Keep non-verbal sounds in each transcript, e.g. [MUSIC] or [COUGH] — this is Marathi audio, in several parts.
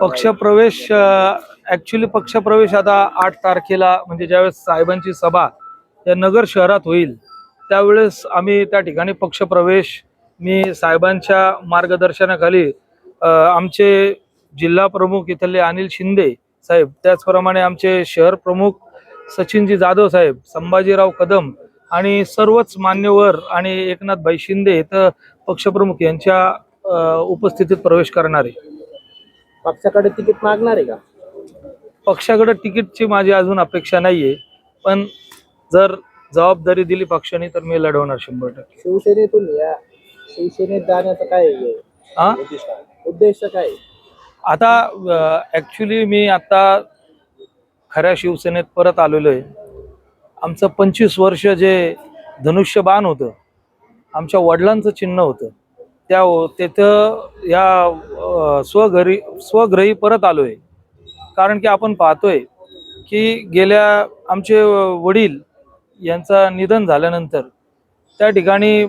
पक्षप्रवेश ॲक्च्युली पक्षप्रवेश आता आठ तारखेला म्हणजे ज्यावेळेस साहेबांची सभा या नगर शहरात होईल त्यावेळेस आम्ही त्या ठिकाणी पक्षप्रवेश मी साहेबांच्या मार्गदर्शनाखाली आमचे जिल्हा प्रमुख इथले अनिल शिंदे साहेब त्याचप्रमाणे आमचे शहर प्रमुख सचिनजी जाधव साहेब संभाजीराव कदम आणि सर्वच मान्यवर आणि एकनाथभाई शिंदे इथं पक्षप्रमुख यांच्या उपस्थितीत प्रवेश करणारे. पक्षाकडे तिकीट मागणार आहे का? पक्षाकडे तिकीटची माझी अजून अपेक्षा नाहीये. पण जर जबाबदारी दिली पक्षाने तर मी लढवणार शंभर टक्के. शिवसेनेतून या. शिवसेनेत जाण्याचं काय? हा उद्देश काय? आता ऍक्च्युली मी आता खऱ्या शिवसेनेत परत आलेलो आहे. आमचं पंचवीस वर्ष जे धनुष्यबाण होतं आमच्या वडिलांचं चिन्ह होतं. त्या तिथं या स्वघरी स्वग्रही परत आलो आहे कारण की आपण पाहतोय की गेल्या आमचे वडील यांचा निधन झाल्यानंतर त्या ठिकाणी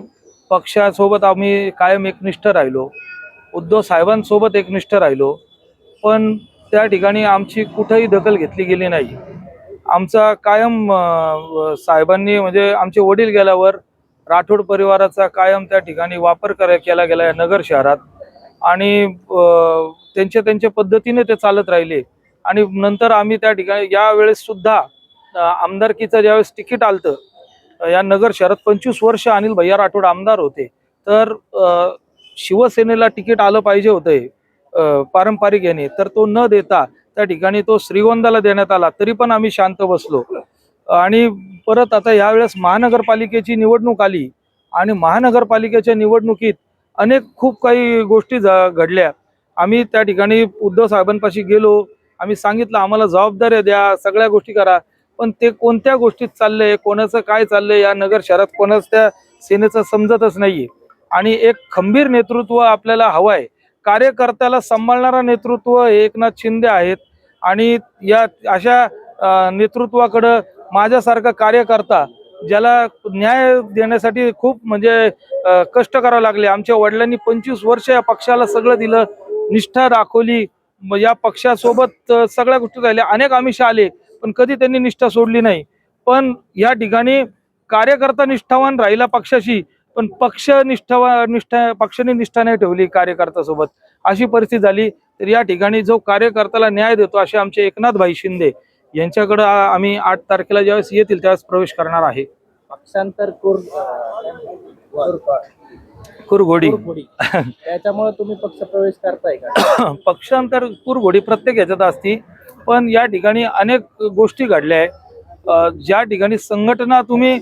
पक्षासोबत आम्ही कायम एकनिष्ठ राहिलो. उद्धव साहेबांसोबत एकनिष्ठ राहिलो. पण त्या ठिकाणी आमची कुठंही दखल घेतली गेली नाही. आमचा कायम साहेबांनी म्हणजे आमचे वडील गेल्यावर राठोड परिवाराचा कायम त्या ठिकाणी वापर करा केला गेला आहे नगर शहरात. आणि त्यांच्या त्यांच्या पद्धतीने ते चालत राहिले. आणि नंतर आम्ही त्या ठिकाणी यावेळेस सुद्धा आमदारकीचं ज्यावेळेस तिकीट आलतं या नगर शहरात पंचवीस वर्ष अनिल भैया राठोड आमदार होते. तर शिवसेनेला तिकीट आलं पाहिजे होतं पारंपरिक याने. तर तो न देता त्या ठिकाणी तो श्रीगोंदाला देण्यात आला तरी पण आम्ही शांत बसलो. आणि परत आता यावेळेस महानगरपालिकेची निवडणूक आली आणि महानगरपालिकेच्या निवडणुकीत अनेक खूप काही गोष्टी घडल्या. आम्ही त्या ठिकाणी उद्धव साहेबांपाशी गेलो. आम्ही सांगितलं आम्हाला जबाबदाऱ्या द्या सगळ्या गोष्टी करा. पण ते कोणत्या गोष्टीत चाललंय कोणाचं काय चाललंय या नगर शहरात कोणाच त्या सेनेचं समजतच नाहीये. आणि एक खंबीर नेतृत्व आपल्याला हवंय. कार्यकर्त्याला सांभाळणारा नेतृत्व एकनाथ शिंदे आहेत. आणि या अशा नेतृत्वाकडं माझ्यासारखा कार्यकर्ता ज्याला न्याय देण्यासाठी खूप म्हणजे कष्ट करावे लागले. आमच्या वडिलांनी पंचवीस वर्ष या पक्षाला सगळं दिलं निष्ठा दाखवली. या पक्षासोबत सगळ्या गोष्टी झाल्या. अनेक आमिष आले पण कधी त्यांनी निष्ठा सोडली नाही. पण या ठिकाणी कार्यकर्ता निष्ठावान राहिला पक्षाशी पण पक्ष निष्ठावा निष्ठा पक्षाने निष्ठा नाही ठेवली कार्यकर्त्यासोबत. अशी परिस्थिती झाली. तर या ठिकाणी जो कार्यकर्त्याला न्याय देतो असे आमचे एकनाथ भाई शिंदे यांच्याकडं आम्ही आठ तारखेला ज्यावेळेस येतील त्यावेळेस प्रवेश करणार आहे. पक्षांतर कुर कुरघोडी. त्याच्यामुळे तुम्ही पक्ष प्रवेश करताय का? [COUGHS] पक्षांतर कुरघोडी प्रत्येक ह्याच्यात असती. पण या ठिकाणी अनेक गोष्टी घडल्या आहे. ज्या ठिकाणी संघटना तुम्ही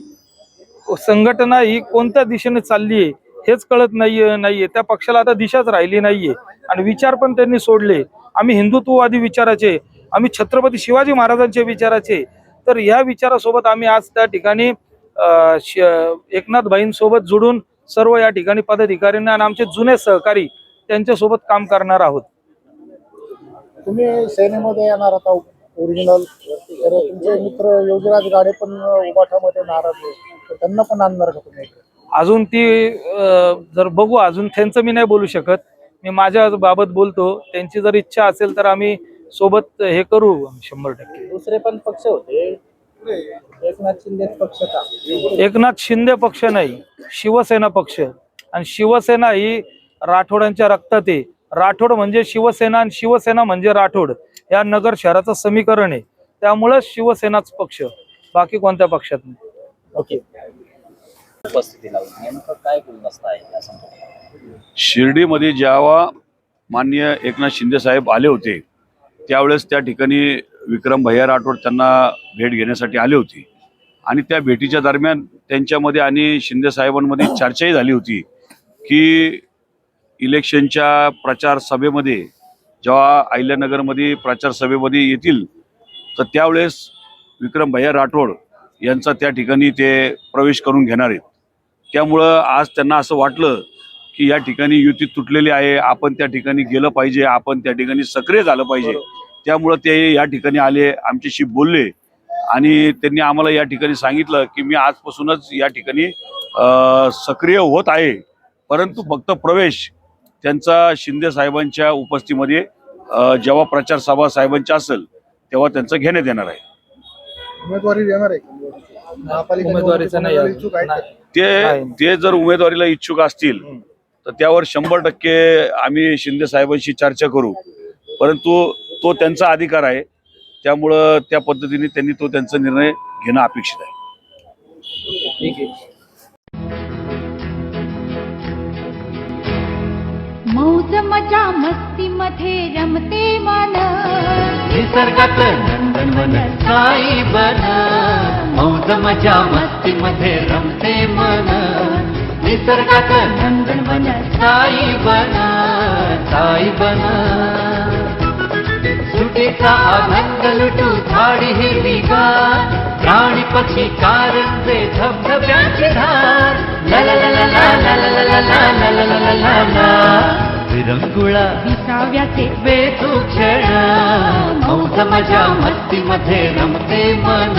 संघटना ही कोणत्या दिशेने चालली आहे हेच कळत नाहीये नाहीये. त्या पक्षाला आता दिशाच राहिली नाहीये. आणि विचार पण त्यांनी सोडले. आम्ही हिंदुत्ववादी विचाराचे आम्ही छत्रपती शिवाजी महाराजांचे विचाराचे. तर या विचारासोबत आम्ही आज त्या ठिकाणी अ, श- एकनाथबाईंसोबत जोडून सर्व या ठिकाणी पदाधिकाऱ्यांना आणि आमचे जुने सहकारी त्यांच्यासोबत काम करणार आहोत. तुम्ही सेनेमध्ये येणार आता ओरिजिनल तुमचे मित्र योगीराज गाडे पण उबाठामध्ये नाराज त्यांना पण आणणार का तुम्ही? अजून ती जर बघू अजून त्यांचं मी नाही बोलू शकत. मी माझ्या बाबत बोलतो. त्यांची जर इच्छा असेल तर आम्ही सोबत हे करू शंभर टक्के. दुसरे पण पक्ष होते. एकनाथ शिंदे पक्ष का? एकनाथ शिंदे पक्ष नाही शिवसेना पक्ष. आणि शिवसेना ही राठोडांच्या रक्तात आहे. राठोड म्हणजे शिवसेना आणि शिवसेना म्हणजे राठोड. या नगर शहराचं समीकरण आहे. त्यामुळं शिवसेनाच पक्ष. बाकी कोणत्या पक्षात नाही. ओके. उपस्थिती लावून नेमकं काय गुलदस्ता आहे या संदर्भात? शिर्डीमध्ये जेव्हा माननीय एकनाथ शिंदे साहेब आले होते त्यावेळेस त्या ठिकाणी विक्रम भैया राठोड त्यांना भेट घेण्यासाठी आली होती. आणि त्या भेटीच्या दरम्यान त्यांच्यामध्ये आणि शिंदे साहेबांमध्ये चर्चाही झाली होती की इलेक्शनच्या प्रचार सभेमध्ये जेव्हा अहिल्यानगरमध्ये प्रचार सभेमध्ये येतील तर त्यावेळेस विक्रम भैया राठोड यांचा त्या ठिकाणी ते प्रवेश करून घेणार आहेत. त्यामुळं आज त्यांना असं वाटलं की या ठिकाणी युती तुटलेली आहे आपण त्या ठिकाणी गेलं पाहिजे आपण त्या ठिकाणी सक्रिय झालं पाहिजे त्यामुळं ते या ठिकाणी आले आमच्याशी बोलले आणि त्यांनी आम्हाला या ठिकाणी सांगितलं की मी आजपासूनच या ठिकाणी सक्रिय होत आहे परंतु फक्त प्रवेश त्यांचा शिंदे साहेबांच्या उपस्थितीमध्ये जेव्हा प्रचार सभा साहेबांची असेल तेव्हा त्यांचं घेण्यात येणार आहे उमेदवारी देणार आहे. ते. ते जर उमेदवारीला इच्छुक असतील. तर त्यावर शंभर टक्के आम्ही शिंदे साहेबांशी चर्चा करू. परंतु तो त्यांचा अधिकार आहे. त्यामुळं त्या पद्धतीने त्यांनी तो त्यांचा निर्णय घेणं अपेक्षित आहे. मौज मजा मस्ती मध्ये रमते मन. निसर्गात नंदनवन साई बन. मौज मजा मस्ती मध्ये रमते मन. निसर्गात नंदनवन साई बन साई बन सुटीचा आनंद लुटू झाडी हिरवी गार प्राणी पक्षी कारंजे धबधब्याची धार ला ला ला ला ला ला ला ला ला ला ला ला ला ला ला विरंगुळा विसाव्याचे वेचू क्षण मौज मजा मस्ती मध्ये रमते मन